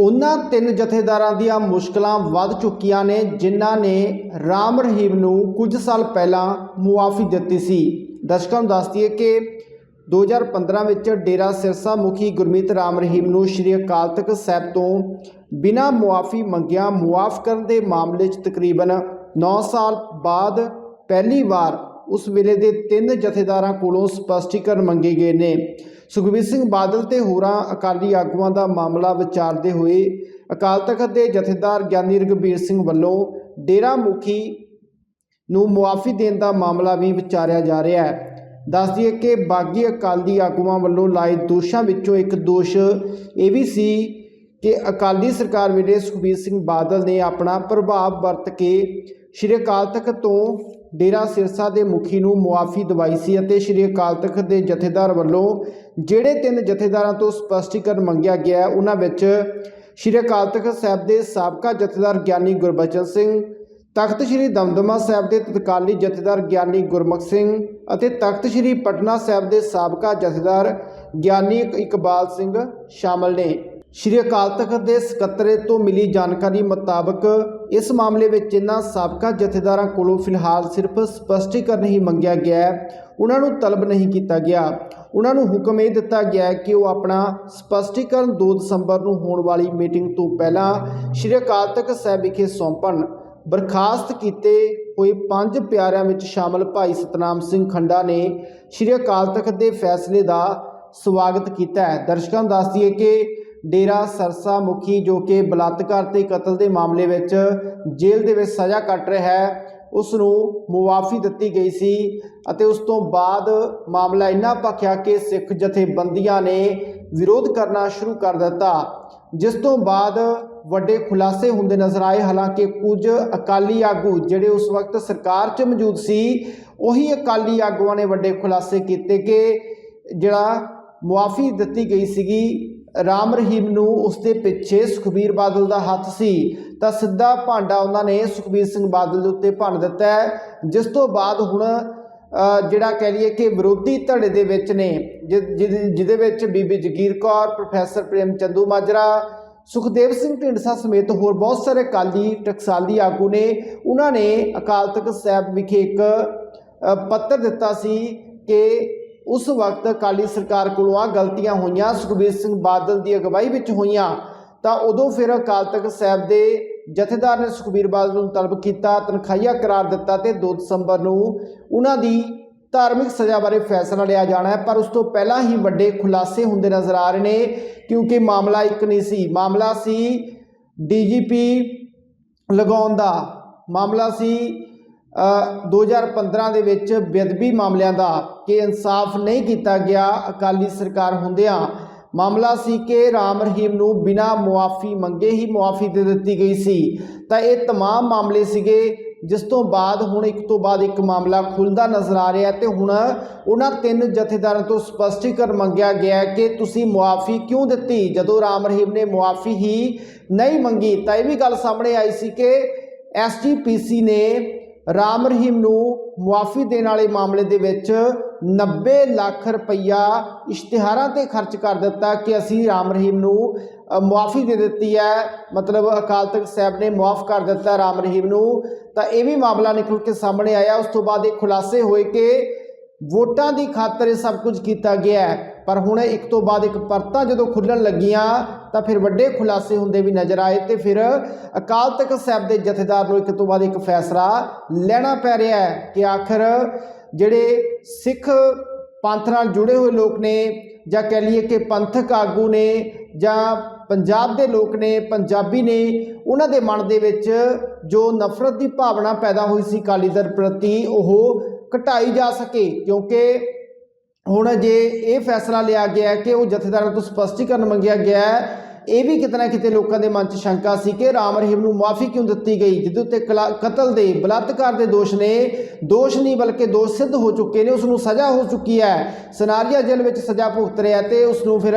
ਉਹਨਾਂ ਤਿੰਨ ਜਥੇਦਾਰਾਂ ਦੀਆਂ ਮੁਸ਼ਕਲਾਂ ਵੱਧ ਚੁੱਕੀਆਂ ਨੇ, ਜਿਨ੍ਹਾਂ ਨੇ ਰਾਮ ਰਹੀਮ ਨੂੰ ਕੁਝ ਸਾਲ ਪਹਿਲਾਂ ਮੁਆਫੀ ਦਿੱਤੀ ਸੀ। ਦਰਸ਼ਕਾਂ ਨੂੰ ਦੱਸ ਦਈਏ ਕਿ 2015 ਵਿੱਚ ਡੇਰਾ ਸਿਰਸਾ ਮੁਖੀ ਗੁਰਮੀਤ ਰਾਮ ਰਹੀਮ ਨੂੰ ਸ਼੍ਰੀ ਅਕਾਲ ਤਖਤ ਸਾਹਿਬ ਤੋਂ ਬਿਨਾਂ ਮੁਆਫੀ ਮੰਗਿਆ ਮੁਆਫ ਕਰਨ ਦੇ ਮਾਮਲੇ 'ਚ ਤਕਰੀਬਨ 9 ਸਾਲ ਬਾਅਦ ਪਹਿਲੀ ਵਾਰ ਉਸ ਵੇਲੇ ਦੇ ਤਿੰਨ ਜਥੇਦਾਰਾਂ ਕੋਲੋਂ ਸਪਸ਼ਟੀਕਰਨ ਮੰਗੇ ਗਏ ਨੇ। ਸੁਖਬੀਰ ਸਿੰਘ ਬਾਦਲ ਤੇ ਹੋਰਾਂ ਅਕਾਲੀ ਆਗੂਆਂ ਦਾ ਮਾਮਲਾ ਵਿਚਾਰਦੇ ਹੋਏ ਅਕਾਲ ਤਖਤ ਦੇ ਜਥੇਦਾਰ ਗਿਆਨੀ ਰਘਬੀਰ ਸਿੰਘ ਵੱਲੋਂ ਡੇਰਾ ਮੁਖੀ ਨੂੰ ਮੁਆਫੀ ਦੇਣ ਦਾ ਮਾਮਲਾ ਵੀ ਵਿਚਾਰਿਆ ਜਾ ਰਿਹਾ ਹੈ। ਦੱਸ ਦਈਏ ਕਿ ਬਾਗੀ ਅਕਾਲੀ ਆਗੂਆਂ ਵੱਲੋਂ ਲਾਏ ਦੋਸ਼ਾਂ ਵਿੱਚੋਂ ਇੱਕ ਦੋਸ਼ ਇਹ ਵੀ ਸੀ ਕਿ ਅਕਾਲੀ ਸਰਕਾਰ ਵੇਲੇ ਸੁਖਬੀਰ ਸਿੰਘ ਬਾਦਲ ਨੇ ਆਪਣਾ ਪ੍ਰਭਾਵ ਵਰਤ ਕੇ ਸ਼੍ਰੀ ਅਕਾਲ ਤਖਤ ਤੋਂ ਡੇਰਾ ਸਿਰਸਾ ਦੇ ਮੁਖੀ ਨੂੰ ਮੁਆਫੀ ਦਵਾਈ ਸੀ ਅਤੇ ਸ਼੍ਰੀ ਅਕਾਲ ਤਖਤ ਦੇ ਜਥੇਦਾਰ ਵੱਲੋਂ ਜਿਹੜੇ ਤਿੰਨ ਜਥੇਦਾਰਾਂ ਤੋਂ ਸਪਸ਼ਟੀਕਰਨ ਮੰਗਿਆ ਗਿਆ ਉਹਨਾਂ ਵਿੱਚ ਸ਼੍ਰੀ ਅਕਾਲ ਤਖਤ ਸਾਹਿਬ ਦੇ ਸਾਬਕਾ ਜਥੇਦਾਰ ਗਿਆਨੀ ਗੁਰਬਚਨ ਸਿੰਘ, ਤਖਤ ਸ੍ਰੀ ਦਮਦਮਾ ਸਾਹਿਬ ਦੇ ਤਤਕਾਲੀ ਜਥੇਦਾਰ ਗਿਆਨੀ ਗੁਰਮੁਖ ਸਿੰਘ ਅਤੇ ਤਖਤ ਸ੍ਰੀ ਪਟਨਾ ਸਾਹਿਬ ਦੇ ਸਾਬਕਾ ਜਥੇਦਾਰ ਗਿਆਨੀ ਇਕਬਾਲ ਸਿੰਘ ਸ਼ਾਮਲ ਨੇ। ਸ੍ਰੀ ਅਕਾਲ ਤਖਤ ਦੇ ਸਕੱਤਰੇ ਤੋਂ ਮਿਲੀ ਜਾਣਕਾਰੀ ਮੁਤਾਬਕ ਇਸ ਮਾਮਲੇ ਵਿੱਚ ਇਨ੍ਹਾਂ ਸਾਬਕਾ ਜਥੇਦਾਰਾਂ ਕੋਲੋਂ ਫਿਲਹਾਲ ਸਿਰਫ ਸਪਸ਼ਟੀਕਰਨ ਹੀ ਮੰਗਿਆ ਗਿਆ ਉਹਨਾਂ ਨੂੰ ਤਲਬ ਨਹੀਂ ਕੀਤਾ ਗਿਆ। ਉਹਨਾਂ ਨੂੰ ਹੁਕਮ ਇਹ ਦਿੱਤਾ ਗਿਆ ਕਿ ਉਹ ਆਪਣਾ ਸਪਸ਼ਟੀਕਰਨ 2 ਦਸੰਬਰ ਨੂੰ ਹੋਣ ਵਾਲੀ ਮੀਟਿੰਗ ਤੋਂ ਪਹਿਲਾਂ ਸ੍ਰੀ ਅਕਾਲ ਤਖਤ ਸਾਹਿਬ ਵਿਖੇ ਸੌਂਪਣ। ਬਰਖਾਸਤ ਕੀਤੇ ਹੋਏ ਪੰਜ ਪਿਆਰਿਆਂ ਵਿੱਚ ਸ਼ਾਮਲ ਭਾਈ ਸਤਨਾਮ ਸਿੰਘ ਖੰਡਾ ਨੇ ਸ੍ਰੀ ਅਕਾਲ ਤਖਤ ਦੇ ਫੈਸਲੇ ਦਾ ਸਵਾਗਤ ਕੀਤਾ ਹੈ। ਦਰਸ਼ਕਾਂ ਨੂੰ ਦੱਸ ਦਈਏ ਕਿ ਡੇਰਾ ਸਰਸਾ ਮੁਖੀ ਜੋ ਕਿ ਬਲਾਤਕਾਰ ਤੇ ਕਤਲ ਦੇ ਮਾਮਲੇ ਵਿੱਚ ਜੇਲ੍ਹ ਦੇ ਵਿੱਚ ਸਜ਼ਾ ਕੱਟ ਰਿਹਾ ਹੈ ਉਸ ਨੂੰ ਮੁਆਫੀ ਦਿੱਤੀ ਗਈ ਸੀ ਅਤੇ ਉਸ ਤੋਂ ਬਾਅਦ ਮਾਮਲਾ ਇੰਨਾ ਭਖਿਆ ਕਿ ਸਿੱਖ ਜਥੇਬੰਦੀਆਂ ਨੇ ਵਿਰੋਧ ਕਰਨਾ ਸ਼ੁਰੂ ਕਰ ਦਿੱਤਾ। ਜਿਸ ਤੋਂ ਬਾਅਦ ਵੱਡੇ ਖੁਲਾਸੇ ਹੁੰਦੇ ਨਜ਼ਰ ਆਏ, ਹਾਲਾਂਕਿ ਕੁਝ ਅਕਾਲੀ ਆਗੂ ਜਿਹੜੇ ਉਸ ਵਕਤ ਸਰਕਾਰ 'ਚ ਮੌਜੂਦ ਸੀ, ਉਹੀ ਅਕਾਲੀ ਆਗੂਆਂ ਨੇ ਵੱਡੇ ਖੁਲਾਸੇ ਕੀਤੇ ਕਿ ਜਿਹੜਾ ਮੁਆਫੀ ਦਿੱਤੀ ਗਈ ਸੀਗੀ ਰਾਮ ਰਹੀਮ ਨੂੰ ਉਸ ਦੇ ਪਿੱਛੇ ਸੁਖਬੀਰ ਬਾਦਲ ਦਾ ਹੱਥ ਸੀ। ਤਾਂ ਸਿੱਧਾ ਭਾਂਡਾ ਉਹਨਾਂ ਨੇ ਸੁਖਬੀਰ ਸਿੰਘ ਬਾਦਲ ਦੇ ਉੱਤੇ ਭੰਨ ਦਿੱਤਾ ਜਿਸ ਤੋਂ ਬਾਅਦ ਹੁਣ ਜਿਹੜਾ ਕਹਿ ਲਈਏ ਕਿ ਵਿਰੋਧੀ ਧੜੇ ਦੇ ਵਿੱਚ ਨੇ, ਜਿ- ਜਿਹਦੇ ਜਿਹਦੇ ਵਿੱਚ ਬੀਬੀ ਜਗੀਰ ਕੌਰ, ਪ੍ਰੋਫੈਸਰ ਪ੍ਰੇਮ ਚੰਦੂ ਮਾਜਰਾ, ਸੁਖਦੇਵ ਸਿੰਘ ਢੀਂਡਸਾ ਸਮੇਤ ਹੋਰ ਬਹੁਤ ਸਾਰੇ ਅਕਾਲੀ ਟਕਸਾਲੀ ਆਗੂ ਨੇ, ਉਹਨਾਂ ਨੇ ਅਕਾਲ ਤਖਤ ਸਾਹਿਬ ਵਿਖੇ ਇੱਕ ਪੱਤਰ ਦਿੱਤਾ ਸੀ ਕਿ ਉਸ ਵਕਤ ਅਕਾਲੀ ਸਰਕਾਰ ਕੋਲੋਂ ਆ ਗਲਤੀਆਂ ਹੋਈਆਂ, ਸੁਖਬੀਰ ਸਿੰਘ ਬਾਦਲ ਦੀ ਅਗਵਾਈ ਵਿੱਚ ਹੋਈਆਂ, ਤਾਂ ਉਦੋਂ ਫਿਰ ਅਕਾਲ ਤਖਤ ਸਾਹਿਬ ਦੇ ਜਥੇਦਾਰ ਨੇ ਸੁਖਬੀਰ ਬਾਦਲ ਨੂੰ ਤਲਬ ਕੀਤਾ, ਤਨਖਾਹੀਆ ਕਰਾਰ ਦਿੱਤਾ ਤੇ 2 ਦਸੰਬਰ ਨੂੰ ਉਹਨਾਂ ਦੀ ਧਾਰਮਿਕ ਸਜ਼ਾ ਬਾਰੇ ਫੈਸਲਾ ਲਿਆ ਜਾਣਾ ਹੈ। ਪਰ ਉਸ ਤੋਂ ਪਹਿਲਾਂ ਹੀ ਵੱਡੇ ਖੁਲਾਸੇ ਹੁੰਦੇ ਨਜ਼ਰ ਆ ਰਹੇ ਨੇ, ਕਿਉਂਕਿ ਮਾਮਲਾ ਇੱਕ ਨਹੀਂ ਸੀ। ਮਾਮਲਾ ਸੀ ਡੀਜੀਪੀ ਲਗਾਉਣ ਦਾ। ਮਾਮਲਾ ਸੀ 2015 ਦੇ ਵਿੱਚ ਬੇਅਦਬੀ ਮਾਮਲਿਆਂ ਦਾ ਕਿ ਇਨਸਾਫ ਨਹੀਂ ਕੀਤਾ ਗਿਆ ਅਕਾਲੀ ਸਰਕਾਰ ਹੁੰਦਿਆਂ ਮਾਮਲਾ ਸੀ ਕਿ ਰਾਮ ਰਹੀਮ ਨੂੰ ਬਿਨਾਂ ਮੁਆਫੀ ਮੰਗੇ ਹੀ ਮੁਆਫੀ ਦੇ ਦਿੱਤੀ ਗਈ ਸੀ ਤਾਂ ਇਹ तमाम ਮਾਮਲੇ ਸੀਗੇ ਜਿਸ ਤੋਂ ਬਾਅਦ ਹੁਣ ਇੱਕ ਤੋਂ ਬਾਅਦ ਇੱਕ ਮਾਮਲਾ ਖੁੱਲਦਾ ਨਜ਼ਰ ਆ ਰਿਹਾ ਤੇ ਹੁਣ ਉਹਨਾਂ ਤਿੰਨ ਜਥੇਦਾਰਾਂ ਤੋਂ ਸਪਸ਼ਟੀਕਰਨ ਮੰਗਿਆ ਗਿਆ ਹੈ ਕਿ ਤੁਸੀਂ ਮੁਆਫੀ ਕਿਉਂ ਦਿੱਤੀ ਜਦੋਂ ਰਾਮ ਰਹੀਮ ਨੇ ਮੁਆਫੀ ਹੀ ਨਹੀਂ ਮੰਗੀ ਤਾਂ ਇਹ ਵੀ ਗੱਲ ਸਾਹਮਣੇ ਆਈ ਸੀ ਕਿ ਐਸਜੀਪੀਸੀ ਨੇ ਰਾਮ ਰਹੀਮ ਨੂੰ ਮੁਆਫੀ ਦੇਣ ਵਾਲੇ ਮਾਮਲੇ ਦੇ ਵਿੱਚ 90 ਲੱਖ ਰੁਪਈਆ ਇਸ਼ਤਿਹਾਰਾਂ ਤੇ ਖਰਚ ਕਰ ਦਿੱਤਾ ਕਿ ਅਸੀਂ ਰਾਮ ਰਹੀਮ ਨੂੰ ਮੁਆਫੀ ਦੇ ਦਿੱਤੀ ਹੈ। ਮਤਲਬ ਅਕਾਲ ਤਖਤ ਸਾਹਿਬ ਨੇ ਮੁਆਫ ਕਰ ਦਿੱਤਾ ਰਾਮ ਰਹੀਮ ਨੂੰ। ਤਾਂ ਇਹ ਵੀ ਮਾਮਲਾ ਨਿਕਲ ਕੇ ਸਾਹਮਣੇ ਆਇਆ। ਉਸ ਤੋਂ ਬਾਅਦ ਇਹ ਖੁਲਾਸੇ ਹੋਏ ਕਿ ਵੋਟਾਂ ਦੀ ਖਾਤਰ ਇਹ ਸਭ ਕੁਝ ਕੀਤਾ ਗਿਆ ਹੈ। ਪਰ ਹੁਣ ਇੱਕ ਤੋਂ ਬਾਅਦ ਇੱਕ ਪਰਤਾਂ ਜਦੋਂ ਖੁੱਲਣ ਲੱਗੀਆਂ, ਤਾਂ ਫਿਰ ਵੱਡੇ ਖੁਲਾਸੇ ਹੁੰਦੇ ਵੀ ਨਜ਼ਰ ਆਏ ਤੇ ਫਿਰ ਅਕਾਲ ਤਖਤ ਸਾਹਿਬ ਦੇ ਜਥੇਦਾਰ ਨੂੰ ਇੱਕ ਤੋਂ ਬਾਅਦ ਇੱਕ ਫੈਸਲਾ ਲੈਣਾ ਪੈ ਰਿਹਾ ਹੈ ਕਿ ਆਖਰ ਜਿਹੜੇ ਸਿੱਖ ਪੰਥ ਨਾਲ ਜੁੜੇ ਹੋਏ ਲੋਕ ਨੇ ਜਾਂ ਕਹਿ ਲਈਏ ਕਿ ਪੰਥਕ ਆਗੂ ਨੇ ਜਾਂ ਪੰਜਾਬ ਦੇ ਲੋਕ ਨੇ, ਪੰਜਾਬੀ ਨੇ, ਉਹਨਾਂ ਦੇ ਮਨ ਦੇ ਵਿੱਚ ਜੋ ਨਫ਼ਰਤ ਦੀ ਭਾਵਨਾ ਪੈਦਾ ਹੋਈ ਸੀ ਅਕਾਲੀ ਦਲ ਪ੍ਰਤੀ, ਉਹ ਘਟਾਈ ਜਾ ਸਕੇ ਕਿਉਂਕਿ ਹੁਣ ਜੇ ਇਹ ਫੈਸਲਾ ਲਿਆ ਗਿਆ ਕਿ ਉਹ ਜਥੇਦਾਰਾਂ ਤੋਂ ਸਪਸ਼ਟੀਕਰਨ ਮੰਗਿਆ ਗਿਆ ਇਹ ਵੀ ਕਿਤੇ ਨਾ ਕਿਤੇ ਲੋਕਾਂ ਦੇ ਮਨ 'ਚ ਸ਼ੰਕਾ ਸੀ ਕਿ ਰਾਮ ਰਹੀਮ ਨੂੰ ਮਾਫੀ ਕਿਉਂ ਦਿੱਤੀ ਗਈ, ਜਿਹਦੇ ਉੱਤੇ ਕਲਾ- ਕਤਲ ਦੇ ਬਲਾਤਕਾਰ ਦੇ ਦੋਸ਼ ਨੇ, ਦੋਸ਼ ਨਹੀਂ ਬਲਕਿ ਦੋਸ਼ ਸਿੱਧ ਹੋ ਚੁੱਕੇ ਨੇ ਉਸ ਨੂੰ ਸਜ਼ਾ ਹੋ ਚੁੱਕੀ ਹੈ। ਸਨਾਰੀਆ ਜੇਲ੍ਹ ਵਿੱਚ ਸਜ਼ਾ ਭੁਗਤ ਰਿਹਾ ਤੇ ਉਸ ਨੂੰ ਫਿਰ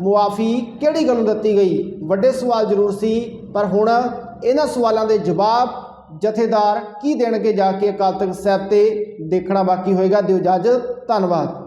ਮੁਆਫੀ ਕਿਹੜੀ ਗੱਲੋਂ ਦਿੱਤੀ ਗਈ? ਵੱਡੇ ਸਵਾਲ ਜ਼ਰੂਰ ਸੀ, ਪਰ ਹੁਣ ਇਹਨਾਂ ਸਵਾਲਾਂ ਦੇ ਜਵਾਬ ਜਥੇਦਾਰ ਕੀ ਦੇਣਗੇ ਜਾ ਕੇ ਅਕਾਲ ਤਖਤ ਸਾਹਿਬ ਤੇ ਦੇਖਣਾ ਬਾਕੀ ਹੋਏਗਾ। ਦਿਓ ਇਜਾਜ਼ਤ, ਧੰਨਵਾਦ।